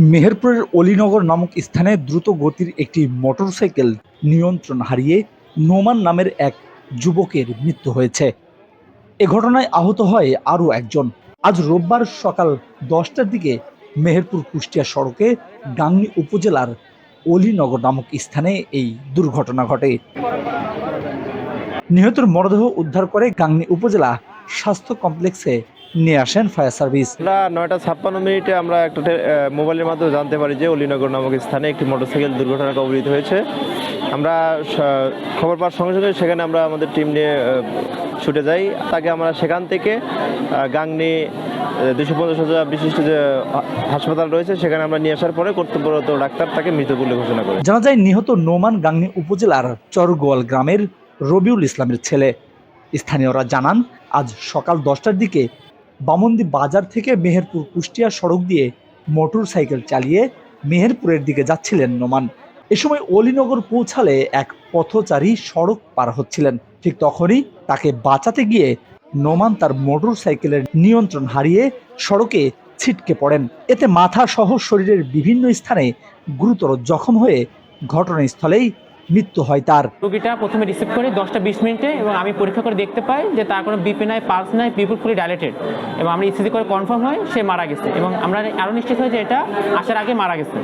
মেহেরপুরের অলিনগর নামক স্থানে দ্রুত গতির একটি মোটরসাইকেল নিয়ন্ত্রণ হারিয়ে নোমান নামের এক যুবকের মৃত্যু হয়েছে। এ ঘটনায় আহত হয় আরও একজন। আজ রোববার সকাল দশটার দিকে মেহেরপুর কুষ্টিয়া সড়কে গাংনী উপজেলার অলিনগর নামক স্থানে এই দুর্ঘটনা ঘটে। নিহতের মরদেহ উদ্ধার করে গাংনী উপজেলা স্বাস্থ্য কমপ্লেক্সে নিয়ে আসেন ফায়ার সার্ভিস। আমরা নয়টা ছাপ্পান্ন মিনিটে আমরা একটা মোবাইলের মাধ্যমে জানতে পারি যে অলিনগর নামক স্থানে একটি মোটরসাইকেল দুর্ঘটনা কবলিত হয়েছে। আমরা খবর পাওয়ার সঙ্গে সঙ্গে সেখানে আমরা আমাদের টিম নিয়ে ছুটে যাই। তাকে আমরা সেখান থেকে গাংনি দুশো পঞ্চাশ হাজার বিশিষ্ট যে হাসপাতাল রয়েছে সেখানে আমরা নিয়ে আসার পরে কর্তব্যরত ডাক্তার তাকে মৃত বলে ঘোষণা করে জানা যায় নিহত নোমান গাংনি উপজেলার চরগোয়াল গ্রামের রবিউল ইসলামের ছেলে। স্থানীয়রা জানান আজ সকাল দশটার দিকে বামন্দি বাজার থেকে মেহেরপুর কুষ্টিয়া সড়ক দিয়ে মোটর সাইকেল চালিয়ে মেহেরপুরের দিকে যাচ্ছিলেন নোমান। এ সময় অলিনগর পৌঁছালে এক পথচারী সড়ক পার হচ্ছিলেন। ঠিক তখনই তাকে বাঁচাতে গিয়ে নোমান তার মোটর সাইকেলের নিয়ন্ত্রণ হারিয়ে সড়কে ছিটকে পড়েন। এতে মাথা সহ শরীরের বিভিন্ন স্থানে গুরুতর জখম হয়ে ঘটনাস্থলেই মৃত্যু হয় তার। রোগীটা প্রথমে রিসিভ করি দশটা বিশ মিনিটে এবং আমি পরীক্ষা করে দেখতে পাই যে তার কোনো বিপি নাই পালস নাই পিপুল ফুলি ডাইলেটেড এবং আমরা ইসিজি করে কনফার্ম হয় সে মারা গেছে এবং আমরা আরও নিশ্চিত হয় যে এটা আসার আগে মারা গেছে।